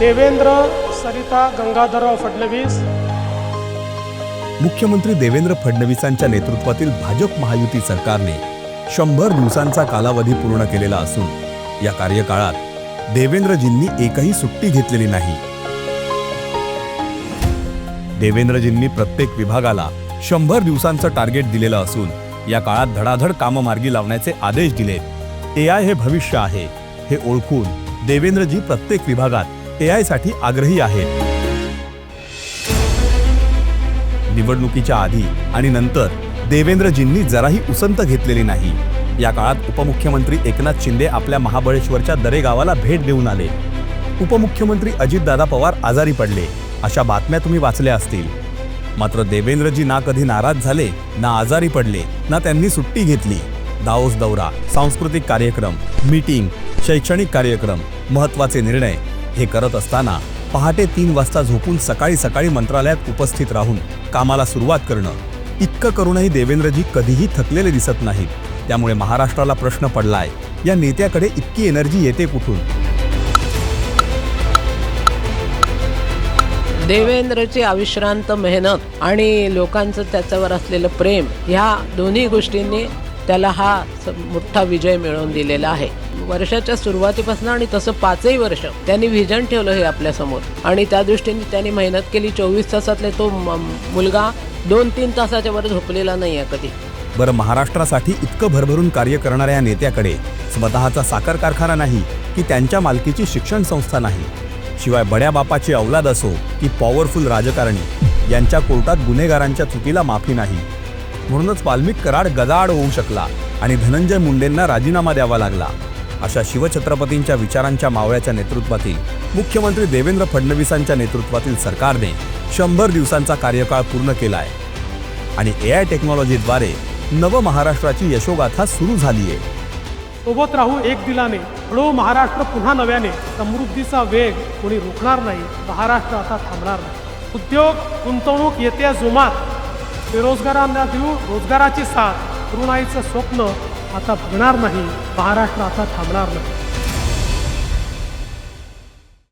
देवेंद्र सरिता गंगाधरराव फडणवीस. मुख्यमंत्री देवेंद्र फडणवीसांच्या नेतृत्वातील भाजप महायुती सरकारने शंभर दिवसांचा कालावधी पूर्ण केलेला असून या कार्यकाळात देवेंद्रजींनी एकही सुट्टी घेतलेली नाही. देवेंद्रजींनी प्रत्येक विभागाला शंभर दिवसांचं टार्गेट दिलेलं असून या काळात धडाधड कामं मार्गी लावण्याचे आदेश दिले ए आय हे भविष्य आहे हे ओळखून देवेंद्रजी प्रत्येक विभागात ए आयसाठी आग्रही आहेत. निवडणुकीच्या आधी आणि नंतर देवेंद्रजींनी जराही उसंत घेतलेली नाही. या काळात उपमुख्यमंत्री एकनाथ शिंदे आपल्या महाबळेश्वरच्या दरेगावाला भेट देऊन आले. उपमुख्यमंत्री अजितदादा पवार आजारी पडले अशा बातम्या तुम्ही वाचल्या असतील. मात्र देवेंद्रजी ना कधी नाराज झाले ना आजारी पडले ना त्यांनी सुट्टी घेतली. दाओस दौरा सांस्कृतिक कार्यक्रम मीटिंग शैक्षणिक कार्यक्रम महत्त्वाचे निर्णय हे करत असताना पहाटे तीन वाजता झोपून सकाळी सकाळी मंत्रालयात उपस्थित राहून कामाला सुरुवात करणं इतकं करूनही देवेंद्रजी कधीही थकलेले दिसत नाहीत. त्यामुळे महाराष्ट्राला प्रश्न पडलाय या नेत्याकडे इतकी एनर्जी येते कुठून? देवेंद्रची अविश्रांत मेहनत आणि लोकांचं त्याच्यावर असलेलं प्रेम ह्या दोन्ही गोष्टींनी त्याला हा स- मोठा विजय मिळवून दिलेला आहे. वर्षाच्या सुरुवातीपासून आणि तसं पाचही वर्ष त्यांनी व्हिजन ठेवलं हे आपल्यासमोर आणि त्या दृष्टीने त्यांनी मेहनत केली चोवीस तासातले तो म- मुलगा दोन तीन तासाच्या वर झोपलेला नाही आहे कधी. बरं महाराष्ट्रासाठी इतकं भरभरून कार्य करणाऱ्या या नेत्याकडे स्वतःचा साखर कारखाना नाही की त्यांच्या मालकीची शिक्षण संस्था नाही. शिवाय बड्या बापाची औलाद असो की पॉवरफुल राजकारणी यांच्या कोर्टात गुन्हेगारांच्या चुकीला माफी नाही. म्हणूनच वाल्मिक कराड गदाड होऊ शकला आणि धनंजय मुंडेंना राजीनामा द्यावा लागला. अशा शिवछत्रपतींच्या विचारांच्या मावळ्याच्या नेतृत्वातील मुख्यमंत्री देवेंद्र फडणवीसांच्या नेतृत्वातील सरकारने शंभर दिवसांचा कार्यकाळ पूर्ण केलाय. आणि ए आय टेक्नॉलॉजीद्वारे नव महाराष्ट्राची यशोगाथा सुरू झाली आहे सोबत राहू एक दिलाने हळू महाराष्ट्र पुन्हा नव्याने. समृद्धीचा वेग कोणी रोखणार नाही महाराष्ट्र आता थांबणार नाही. उद्योग गुंतवणूक येत्या जोमात. बेरोजगारांना देऊ रोजगाराची साथ तरुणाईचं स्वप्न आता बघणार नाही. महाराष्ट्र आता थांबणार नाही.